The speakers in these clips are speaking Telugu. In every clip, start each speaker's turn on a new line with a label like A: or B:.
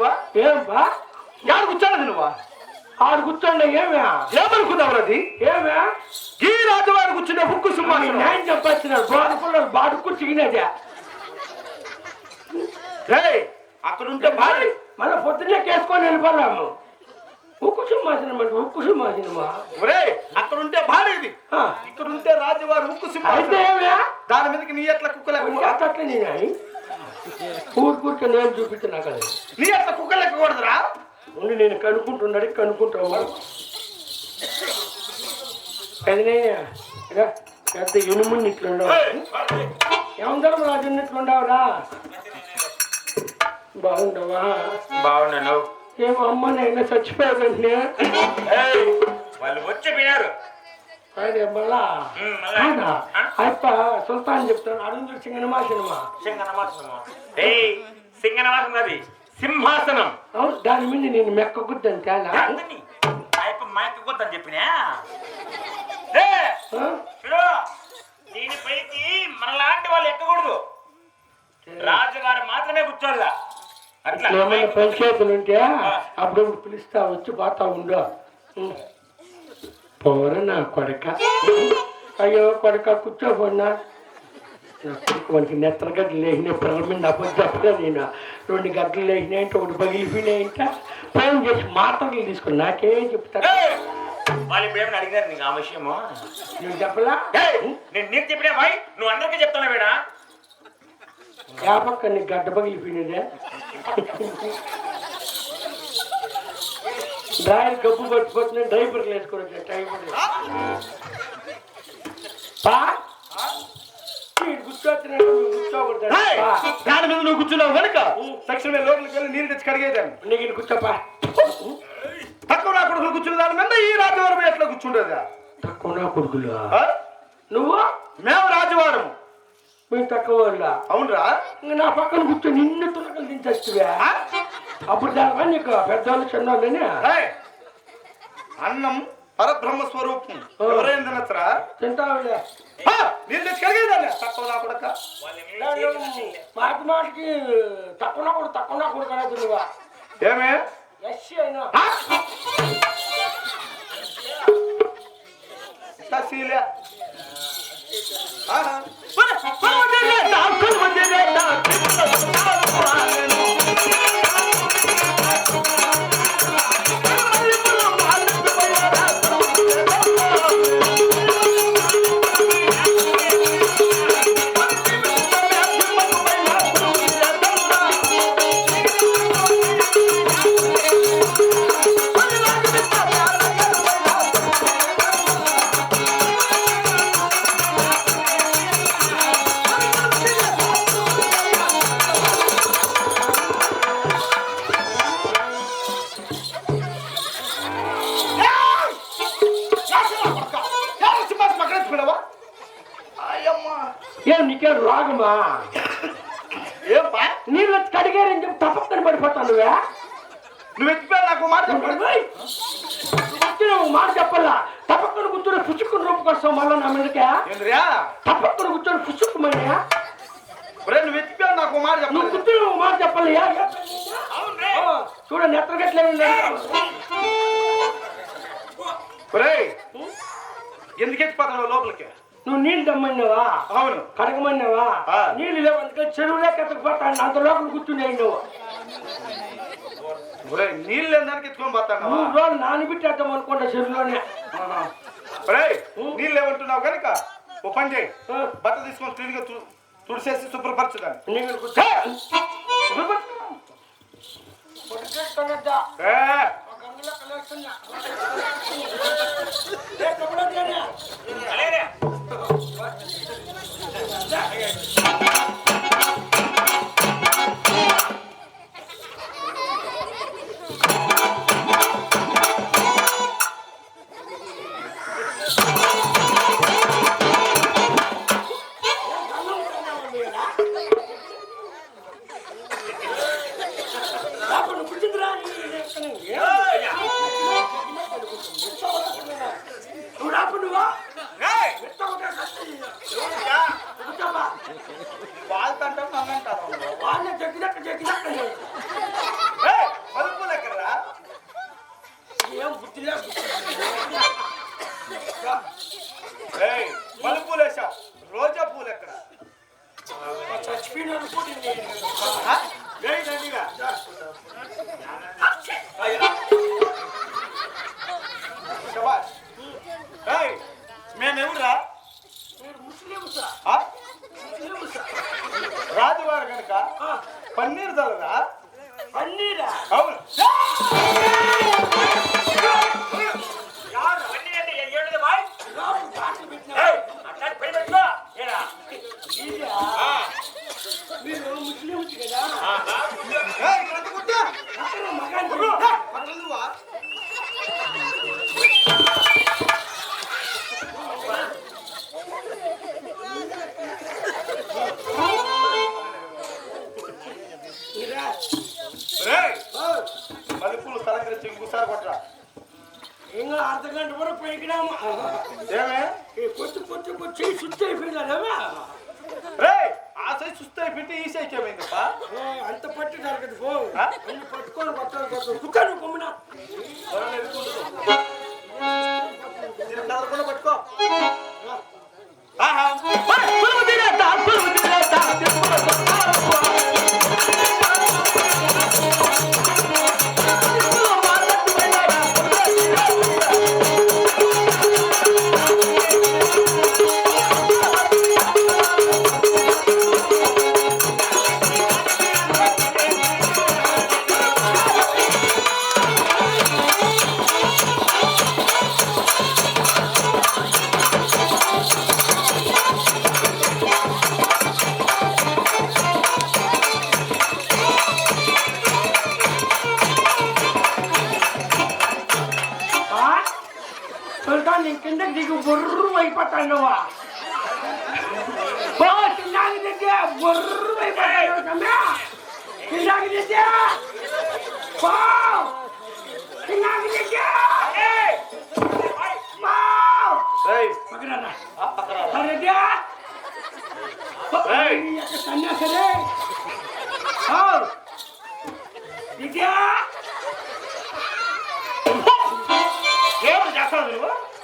A: నువ్వా
B: ఏం బా
A: యాడ కూర్చోలేదు నువ్వా?
B: ఆడు కూర్చోండి ఏమే?
A: ఏమనుకున్నావు అది
B: ఏమే?
A: ఈ రాజువారు కూర్చున్న హుక్కు సింహాసనం
B: నేను చెప్పొచ్చినాడు బాడు బాడుకు చిగినదే.
A: అక్కడ ఉంటే భారీ
B: మన పొద్దున్నే కేసుకొని వెళ్ళిపోరాము ఉక్కు సింహాసనం అంటే ఉక్కు సింహాసనమా
A: ఒరేయ్, అక్కడ ఉంటే
B: ఆ,
A: ఇక్కడ ఉంటే రాజువారు
B: అయితే
A: సింహాసనం దాని మీదకి నీ ఎట్ల కుక్కలేక
B: అట్లా నేను ఊరు కూర్చో నేను చూపించినా కదా
A: నీ ఎట్ల కుక్కలేకూడదురా
B: ఉండి నేను కనుక్కుంటున్నాడు కనుక్కుంటావు అదినే పెద్ద ఇనుముని ఇట్లుండవు ఏమందరం రాజు ఇట్లుండవురా బాగుండవా?
C: బాగున్నాను.
B: ఏమో అమ్మ నేను చచ్చిపోయాదంటే
C: ఏయ్, వాళ్ళు వచ్చి పోయారు
B: అదే మళ్ళా? అప్ప సుల్తాన్ చెప్తాను అరుంధు సింగనమా సినిమా.
C: సింగనమాసనము ఏయ్ సింగనమాసనం అది. సింహాసనం.
B: అవును దాని మీద నేను మెక్కకుద్దని తేలా
C: అందుని అయిపో మైకొద్దని చెప్పినా? చూడు దీనిపైకి మనలాంటి వాళ్ళు ఎక్కకూడదు. రాజుగారు మాత్రమే కూర్చోాలా అట్లా.
B: ఏమైనా పంచాయతీలు ఉంటే అప్పుడప్పుడు పిలుస్తా వచ్చి పోతా ఉండు. పోర నా కొడక. అయ్యో కొడక కూర్చోబోన్నా. నా కొడుకు మనకి నెత్తర గడ్డలు లేచినాయి పిల్లల మీద నేను. రెండు గడ్డలు లేచినాయి అంటే ఒకటి పగిలిపోయినాయి అంటే ఫోన్ చేసి మాత్రలు తీసుకుని నాకేం చెప్తారు?
C: వాళ్ళు ఇప్పుడు ఏమైనా అడిగారు నీకు ఆ విషయము?
B: నువ్వు చెప్పలా?
C: నేను నీకు చెప్పినా భాయ్ నువ్వు అందరికీ చెప్తానా వేడా?
B: వ్యాపక్క నీకు గడ్డ పగిలిపోయినదే. డ్రైవర్ గబ్బు డ్రైవర్లు వేసుకొని వచ్చా డ్రైవర్
A: దాని మీద నువ్వు కూర్చున్నావు కనుక తక్షణమే లోపలికి వెళ్ళి నీళ్ళు తెచ్చి కడిగేదాన్ని.
B: నీకు కూర్చోపా
A: తక్కువ నా కొడుకులు కూర్చున్న దాని మీద ఈ రాజువారం ఎట్లా కూర్చుండేదా?
B: తక్కువ నా కొడుకులు? నువ్వు?
A: మేము రాజువారం
B: మేము తక్కువ వాళ్ళ
A: అవునరా
B: ఇంక నా పక్కన కూర్చొని నిన్ను తునకలు దించచ్చువే అప్పుడు దానివల్ల నీకు పెద్దవాళ్ళు చిన్నవాళ్ళని
A: ఏయ్, అన్నం పరబ్రహ్మ స్వరూపం ఎవరైనా తినచ్చరా
B: తింటావులే
A: ఆ, నీళ్ళు తెచ్చి కడిగేదాన్ని తక్కువ నా కొడక
B: మాటి మాటికి తక్కువ నా కొడుకు తక్కువ నా కొడుకు అనదు నువ్వా
A: ఏమే
B: ఎస్సీ అయినా
A: ఆ? ససీలే. ఆ? ఎవరు
B: రోగమా
A: ఏం పా?
B: నీళ్ళు వచ్చి కడిగారని చెప్పి తప్పని పడిపోతాను నువ్వే?
A: నువ్వు ఎత్తిపోయి నాకు మాట
B: నువ్వు మాట చెప్పాలా తప్పకుండా కూర్చొని పుచ్చుకుని రూపుకొస్తావు మళ్ళీ నా మీదకే? తప్పకుండా కూర్చొని పుచ్చుకుమని
A: ఒరే నువ్వు ఎత్తిపోయి నాకు మాట
B: నువ్వు
A: చెప్పండి
B: కూర్చొని నువ్వు మాట చెప్పాలి యా, యా. ఆ, చూడ నెత్తగట్లే
A: ఒరే ఎందుకు ఎత్తిపోతావు లోపలికి?
B: నువ్వు నీళ్ళు దమ్మన్నావా
A: అవును.
B: కడగమన్నావా. నీళ్ళు లేవు అందుకని చెరువులే కట్టకపోతాను అంత లోపల కూర్చున్నాయి నువ్వు
A: నీళ్ళు దానికి ఎత్తుకొని పోతాను
B: మూడు రోజులు నానబెట్టేద్దాం అనుకుంటా చెరువులోనే.
A: నీళ్ళు లేవంటున్నావు కనుక ఓ పని చేయి. బట్ట తీసుకొని క్లీన్గా తుడిసేసి శుభ్రపరచుదాన్ని.
B: నీళ్ళు పుట్టిందిరా నువ్వు రాపు నువ్వా
A: వాళ్ళంటాం నన్నంటారు
B: వాళ్ళని
A: జగ్గినక్క
C: జగ్గినక్క పరుపు ఏం
A: బుద్ధి లేదు
B: ఇంకా అర్ధ గంట వరకు పైకినామా
A: ఏమే
B: ఈ కొట్టు కొట్టు కొట్టు చేయి సుత్తి అయిపోయిందా
A: రేయ్ ఆ సైజ్ చూస్తే పెట్టి ఈ సైజ్ ఏమైందప్ప
B: అంత పట్టు జరగదు పో
A: ఆ?
B: అన్ని పట్టుకొని కొట్టాలి కొట్టాలి కుక్కను కొమ్మిన
A: சொல்றான்
B: நீ கிண்டக்கு
A: ஒரு வைப்பாட்டானவா சன்னியாசரே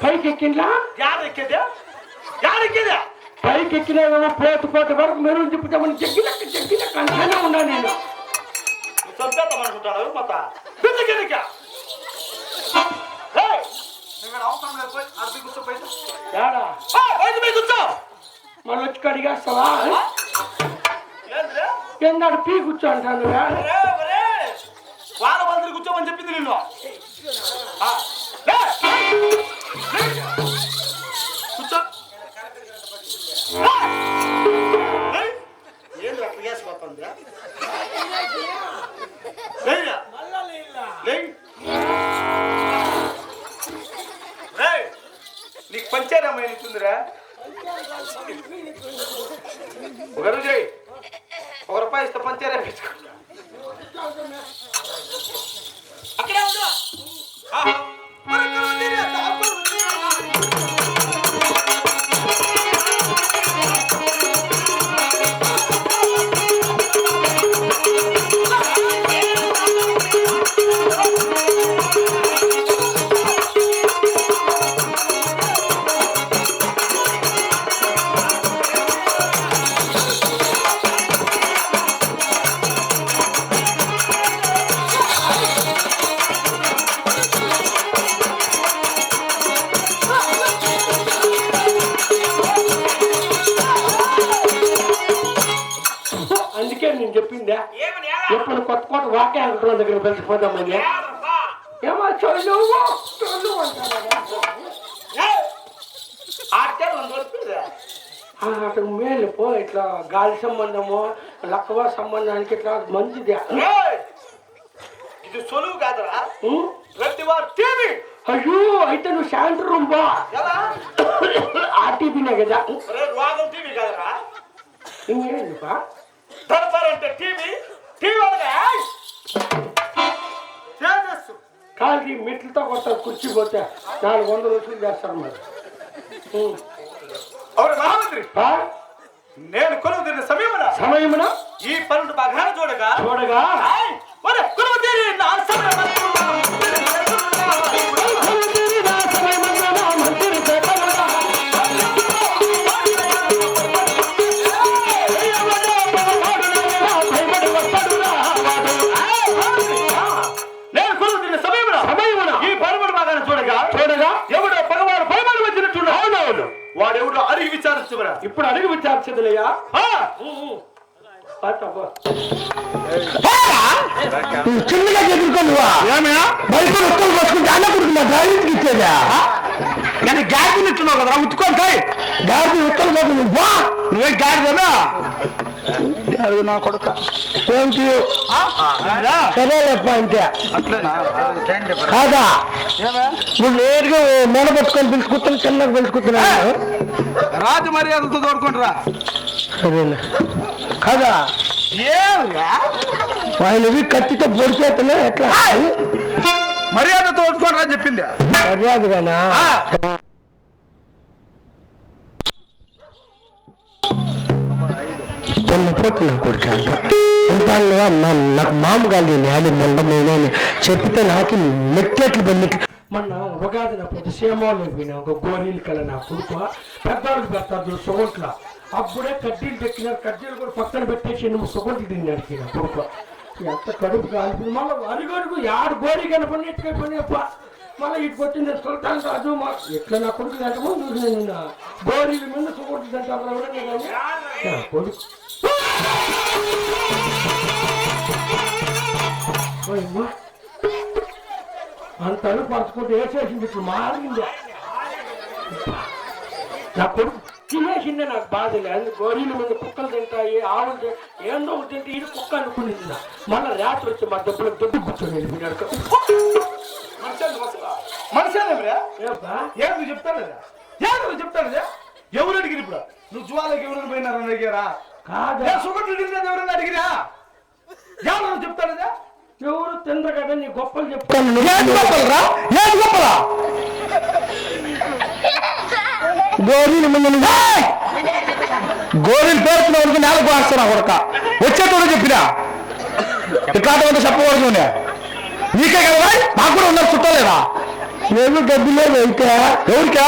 B: పైకి ఎక్కిందా
A: యాడ ఎక్కేదా యాడ ఎక్కేదా
B: పైకి ఎక్కినా పోటు పోటు వరకు మెరుగు తిప్పుతామని జగ్గిలక్క జగ్గిలక్క అంటేనే ఉన్నా నేను.
A: నువ్వు చంపేద్దాం అనుకుంటాడు మొత్త బిందుకెళ్ళిక అవసరం లేదు పోయి అర్థం కూర్చో బయట
B: యాడా?
A: ఆ, బయట పోయి కూర్చో?
B: మళ్ళీ వచ్చి కడిగేస్తావా ఎందాడు పీ కూర్చో అంటాను.
A: వాళ్ళ కూర్చోమని చెప్పింది నిన్ను. కూర్చో. ఏంది అట్లా. రేయ్, నీకు పంచారమ్మ ఏంటుందిరా ఒకరు చేయి ఒక రూపాయి ఇస్తే పంచారా అక్కడే ఉండు ఆహా.
B: నేను చెప్పిందా? ఎప్పుడు కొత్త కొత్త వాక్య అంకటం దగ్గర పెంచిపోదామని. ఏమో
A: వంద వస్తుందిరా.
B: అతను మేలు పో ఇట్లా గాలి సంబంధము లక్కవ సంబంధానికి ఇట్లా మంచిది.
A: ఇది సొలువు కాదురా? ప్రతి వారు టీవీ.
B: అయ్యో అయితే నువ్వు శాంతి రూమ్ బా
A: ఎలా?
B: ఆర్టీపీనే కదా.
A: రోగం టీవీ కాదురా.
B: ఇంకేంటి బా
A: అంటే టీవీ టీవీ. తేజస్సు.
B: కాదు మెట్లతో కొత్త కుర్చీ పోతే నాలుగు వందలు వసూలు చేస్తారు మరి.
A: అవును మహామంత్రి
B: బా,
A: నేను కొలువు తిన్న సమయమున
B: సమయమున
A: ఈ పనులు బాగా చూడగా
B: చూడగా
A: కొలువు తీరి నా వాడెవడో అడిగి విచారించుకురా
B: ఇప్పుడు అడుగు విచారించదులయ్యా
D: చిన్నగా బయట ఉత్తరం అన్న కుడుకున్నా ఇచ్చేదా?
A: ఇస్తున్నావు కదా ఉత్తుకోండి
D: గాడి ఉత్తరం నువ్వే
A: గాడిదేనా?
D: అది నా కొడుక. థ్యాంక్ యూ సరేలేప్ప కాదా? నువ్వు నేరుగా మెడ పట్టుకొని పిలుచుకుంటాను చిన్నగా పిలుచుకుంటున్నాను
A: రాజు మర్యాదలతో తోడుకుంటారా
D: సరేలే. కాదా? ఆయనవి కత్తితో పొడిచేతనే ఎట్లా?
A: మర్యాద తోడుకోండి అని చెప్పింది.
D: మర్యాదగానా? పొన్నపోతు నా కొడుకు ఉంటానుగా నాకు మామూలుగా నేను మొన్న నేనే చెప్తే నాకు నెట్లెట్లు బండిట్లు
B: మొన్న ఉగాది నా పొద్దు సీమాలు పోయినా ఒక గోరీలు కల నా కొడుకు పెద్దవాళ్ళకి పెడతారు సుగొట్ల. అప్పుడే కడ్డీలు పెట్టినారు కడ్డీలు కూడా పక్కన పెట్టేసి నువ్వు సుగొట్లు తిన్నాడు నా కొడుకు. ఎంత కడుపు కాల్పింది మళ్ళీ అరిగడుగు యాడు గోరీ కనపడినట్టుగా ఎట్టుకై పని మళ్ళీ ఇటు వచ్చింది సుల్తాన్ రాజు మా ఎట్లా నా కొడుకు తింటామో చూసి నేను గోరీల మీద సుగొట్లు తింటాను ఎవరైనా నా కొడుకు. అంత అంతను వేసేసింది ఇప్పుడు? మారింది నా కొడుకు తినేసిందే నాకు బాధ లేదు. గోరీల మీద కుక్కలు తింటాయి ఆవులు తింటాయి. ఏందో ఒకటి తింటే ఇది కుక్క అనుకునేది మళ్ళీ మళ్ళా రాత్రి వచ్చి మా దెబ్బలకు దొడ్డు కూర్చొని వెళ్ళిపోయినాడు.
A: మనిషేనేమిరా
B: ఏబ్బా?
A: ఏం నువ్వు చెప్తాను ఏం నువ్వు చెప్తాను ఎవరు అడిగిరు ఇప్పుడు? నువ్వు జ్వాలకి ఎవరు పోయినారని అడిగారా?
B: కాదా?
A: సుగట్లు ఎవరైనా అడిగిరా ఎవరు నువ్వు చెప్తాను
B: ఎవరు తినరు కదా నీ గొప్పలు చెప్తా
D: ఏం గొప్పలరా ఏం గొప్పలా? గోరీలు ముందు గోరీలు పేరుతున్న వరకు నేలకు వాస్తున్నా కొడక? వచ్చేటోడు చెప్పినా? ఇట్లాంటి చెప్పకూడదు. నీకే కదా? నాకు కూడా ఉన్నారు చుట్టాలేదా నేను డబ్బులేదు అయితే ఎవరికా